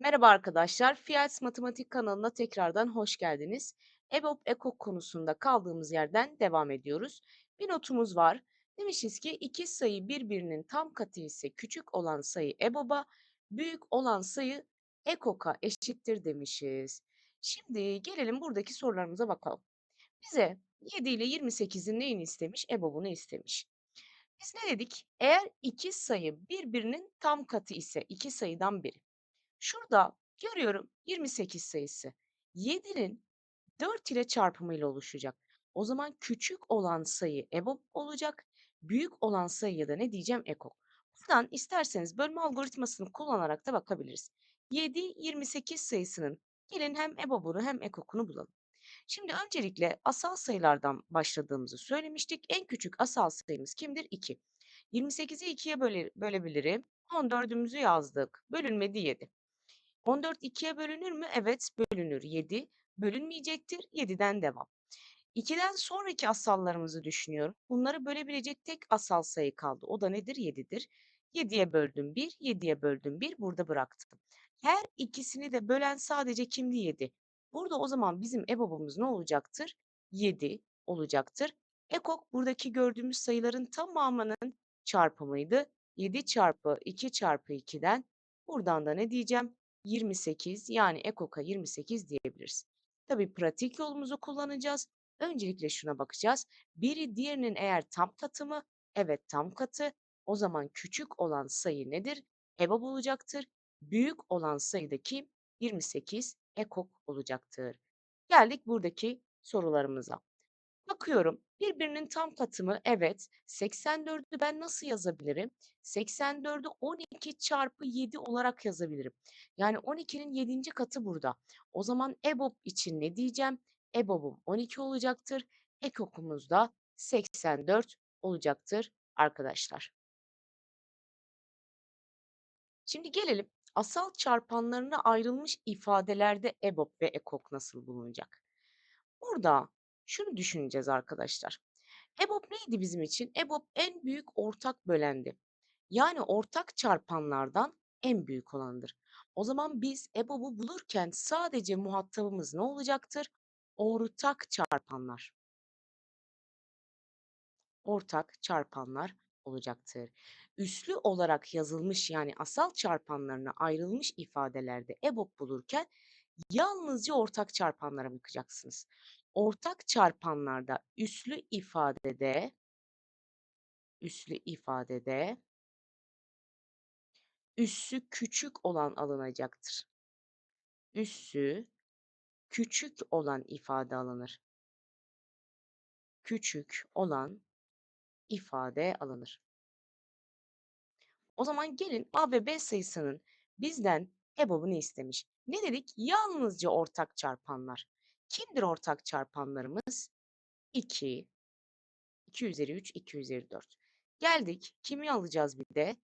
Merhaba arkadaşlar, Fiyats Matematik kanalına tekrardan hoş geldiniz. EBOB EKOK konusunda kaldığımız yerden devam ediyoruz. Bir notumuz var. Demişiz ki iki sayı birbirinin tam katı ise küçük olan sayı EBOB'a, büyük olan sayı EKOK'a eşittir demişiz. Şimdi gelelim buradaki sorularımıza bakalım. Bize 7 ile 28'in neyini istemiş? EBOB'unu istemiş. Biz ne dedik? Eğer iki sayı birbirinin tam katı ise iki sayıdan biri. Şurada görüyorum 28 sayısı. 7'nin 4 ile çarpımıyla oluşacak. O zaman küçük olan sayı EBOB olacak. Büyük olan sayıya da ne diyeceğim? EKOK. Buradan isterseniz bölme algoritmasını kullanarak da bakabiliriz. 7, 28 sayısının gelin hem EBOB'unu hem EKOK'unu bulalım. Şimdi öncelikle asal sayılardan başladığımızı söylemiştik. En küçük asal sayımız kimdir? 2. 28'i 2'ye böle, bölebilirim. 14'ümüzü yazdık. Bölünmedi 7. 14 2'ye bölünür mü? Evet, bölünür. 7 bölünmeyecektir. 7'den devam. 2'den sonraki asallarımızı düşünüyorum. Bunları bölebilecek tek asal sayı kaldı. O da nedir? 7'dir. 7'ye böldüm 1, 7'ye böldüm 1, burada bıraktım. Her ikisini de bölen sadece kimdi? 7. Burada o zaman bizim EBOB'umuz ne olacaktır? 7 olacaktır. EKOK buradaki gördüğümüz sayıların tamamının çarpımıydı. 7 çarpı 2 çarpı 2'den buradan da ne diyeceğim? 28 yani EKOK'a 28 diyebiliriz. Tabii pratik yolumuzu kullanacağız. Öncelikle şuna bakacağız. Biri diğerinin eğer tam katı mı? Evet tam katı. O zaman küçük olan sayı nedir? EBOB olacaktır. Büyük olan sayı da kim? 28 EKOK olacaktır. Geldik buradaki sorularımıza. Bakıyorum birbirinin tam katı mı? Evet. 84'ü ben nasıl yazabilirim? 84'ü 12 çarpı 7 olarak yazabilirim. Yani 12'nin 7. katı burada. O zaman EBOB için ne diyeceğim? EBOB'um 12 olacaktır. Ekokumuz da 84 olacaktır arkadaşlar. Şimdi gelelim asal çarpanlarına ayrılmış ifadelerde EBOB ve EKOK nasıl bulunacak? Burada şunu düşüneceğiz arkadaşlar. EBOB neydi bizim için? EBOB en büyük ortak bölendi. Yani ortak çarpanlardan en büyük olandır. O zaman biz EBOB'u bulurken sadece muhatabımız ne olacaktır? Ortak çarpanlar. Ortak çarpanlar olacaktır. Üslü olarak yazılmış yani asal çarpanlarına ayrılmış ifadelerde EBOB bulurken yalnızca ortak çarpanlara bakacaksınız. Ortak çarpanlarda üslü ifadede üslü ifadede üssü küçük olan alınacaktır. Üssü küçük olan ifade alınır. Küçük olan ifade alınır. O zaman gelin A ve B sayısının bizden EBOB'unu istemiş. Ne dedik? Yalnızca ortak çarpanlar. Kimdir ortak çarpanlarımız? 2, 2 üzeri 3, 2 üzeri 4. Geldik. Kimi alacağız bir de?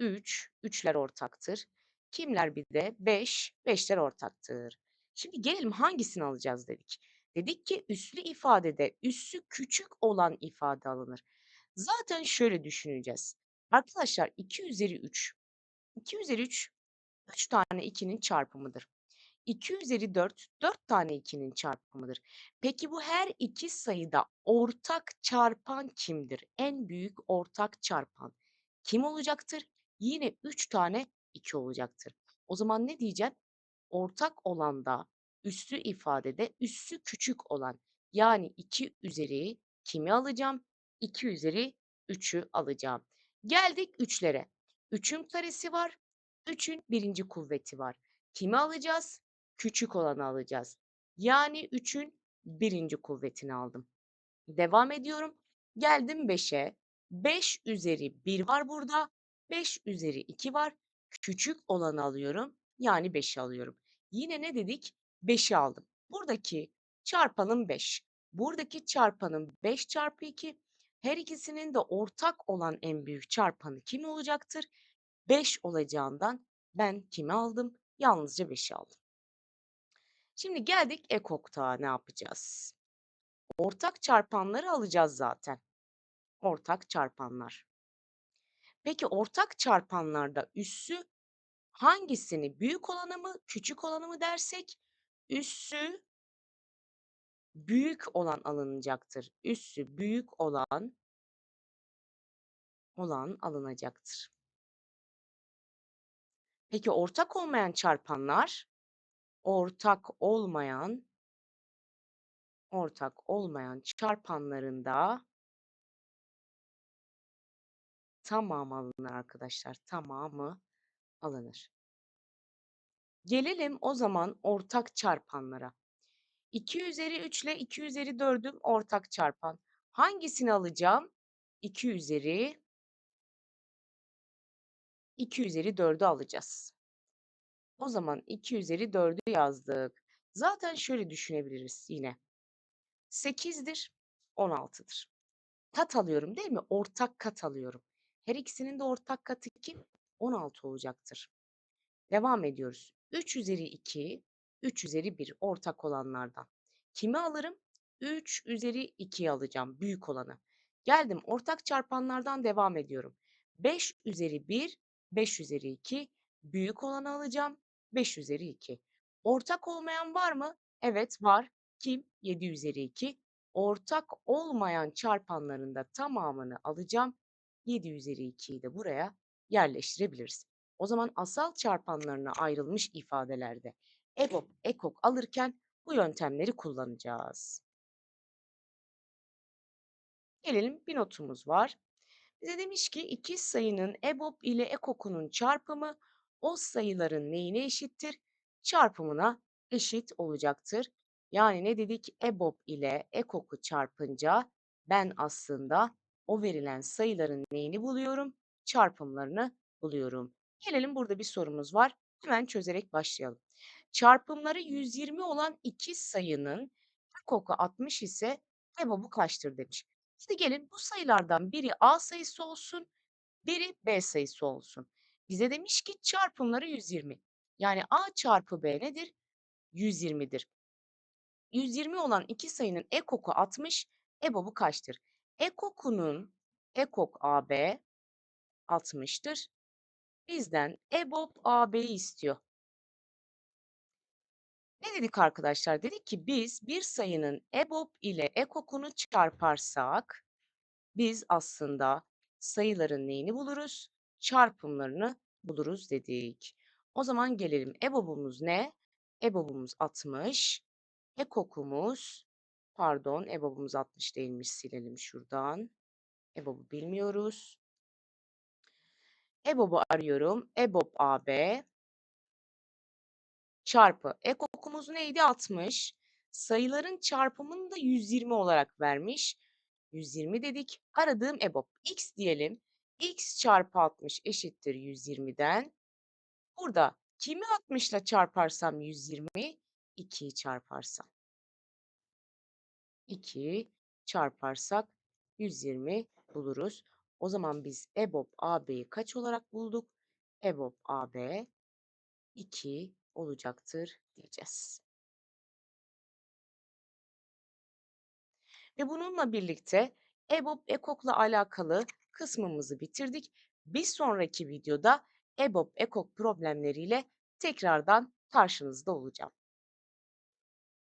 3, 3'ler ortaktır. Kimler bir de? 5, 5'ler ortaktır. Şimdi gelelim hangisini alacağız dedik. Dedik ki üslü ifadede üssü küçük olan ifade alınır. Zaten şöyle düşüneceğiz. Arkadaşlar 2 üzeri 3. 2 üzeri 3, 3 tane 2'nin çarpımıdır. 2 üzeri 4, 4 tane 2'nin çarpımıdır. Peki bu her iki sayıda ortak çarpan kimdir? En büyük ortak çarpan kim olacaktır? Yine 3 tane 2 olacaktır. O zaman ne diyeceğim? Ortak olan da üssü ifadede üssü küçük olan yani 2 üzeri kimi alacağım? 2 üzeri 3'ü alacağım. Geldik 3'lere. 3'ün karesi var. 3'ün birinci kuvveti var. Kimi alacağız? Küçük olanı alacağız. Yani 3'ün birinci kuvvetini aldım. Devam ediyorum. Geldim 5'e. 5 üzeri 1 var burada. 5 üzeri 2 var. Küçük olanı alıyorum. Yani 5'i alıyorum. Yine ne dedik? 5'i aldım. Buradaki çarpanım 5. Buradaki çarpanım 5 çarpı 2. Her ikisinin de ortak olan en büyük çarpanı kim olacaktır? 5 olacağından ben kimi aldım? Yalnızca 5'i aldım. Şimdi geldik ekokta ne yapacağız? Ortak çarpanları alacağız zaten. Ortak çarpanlar. Peki ortak çarpanlarda üssü hangisini büyük olanı mı, küçük olanı mı dersek üssü büyük olan alınacaktır. Üssü büyük olan olan alınacaktır. Peki ortak olmayan çarpanlar? Ortak olmayan ortak olmayan çarpanlarında tamamı alınır arkadaşlar. Tamamı alınır. Gelelim o zaman ortak çarpanlara. 2 üzeri 3 ile 2 üzeri 4'üm ortak çarpan. Hangisini alacağım? 2 üzeri 2 üzeri 4'ü alacağız. O zaman 2 üzeri 4'ü yazdık. Zaten şöyle düşünebiliriz yine. 8'dir, 16'dır. Kat alıyorum değil mi? Ortak kat alıyorum. Her ikisinin de ortak katı kim? 16 olacaktır. Devam ediyoruz. 3 üzeri 2, 3 üzeri 1 ortak olanlardan. Kimi alırım? 3 üzeri 2'yi alacağım. Büyük olanı. Geldim ortak çarpanlardan devam ediyorum. 5 üzeri 1, 5 üzeri 2. Büyük olanı alacağım. 5 üzeri 2. Ortak olmayan var mı? Evet var. Kim? 7 üzeri 2. Ortak olmayan çarpanların da tamamını alacağım. 7 üzeri 2'yi de buraya yerleştirebiliriz. O zaman asal çarpanlarına ayrılmış ifadelerde EBOB, EKOK alırken bu yöntemleri kullanacağız. Gelelim bir notumuz var. Bize demiş ki iki sayının EBOB ile EKOK'unun çarpımı o sayıların neyine eşittir? Çarpımına eşit olacaktır. Yani ne dedik? EBOB ile EKOK'u çarpınca ben aslında o verilen sayıların neyini buluyorum? Çarpımlarını buluyorum. Gelelim burada bir sorumuz var. Hemen çözerek başlayalım. Çarpımları 120 olan iki sayının EKOK'u 60 ise EBOB'u kaçtır demiş. Şimdi gelin bu sayılardan biri A sayısı olsun, biri B sayısı olsun. Bize demiş ki çarpımları 120. Yani A çarpı B nedir? 120'dir. 120 olan iki sayının ekoku 60, EBOB'u kaçtır? Ekokunun ekok AB 60'tır. Bizden EBOB AB'yi istiyor. Ne dedik arkadaşlar? Dedik ki biz bir sayının EBOB ile ekokunu çarparsak biz aslında sayıların neyini buluruz? Çarpımlarını buluruz dedik. O zaman gelelim. EBOB'umuz ne? EBOB'umuz 60. Ekokumuz pardon EBOB'umuz 60 değilmiş silelim şuradan. EBOB'u bilmiyoruz. EBOB'u arıyorum. EBOB AB çarpı. Ekokumuz neydi? 60. Sayıların çarpımını da 120 olarak vermiş. 120 dedik. Aradığım EBOB. X diyelim. X çarpı 60 eşittir 120'den. Burada kimi 60 ile çarparsam 120? 2'yi çarparsam. 2 çarparsak 120 buluruz. O zaman biz EBOB AB'yi kaç olarak bulduk? EBOB AB 2 olacaktır diyeceğiz. Ve bununla birlikte EBOB EKOK'la alakalı kısmımızı bitirdik. Bir sonraki videoda EBOB EKOK problemleriyle tekrardan karşınızda olacağım.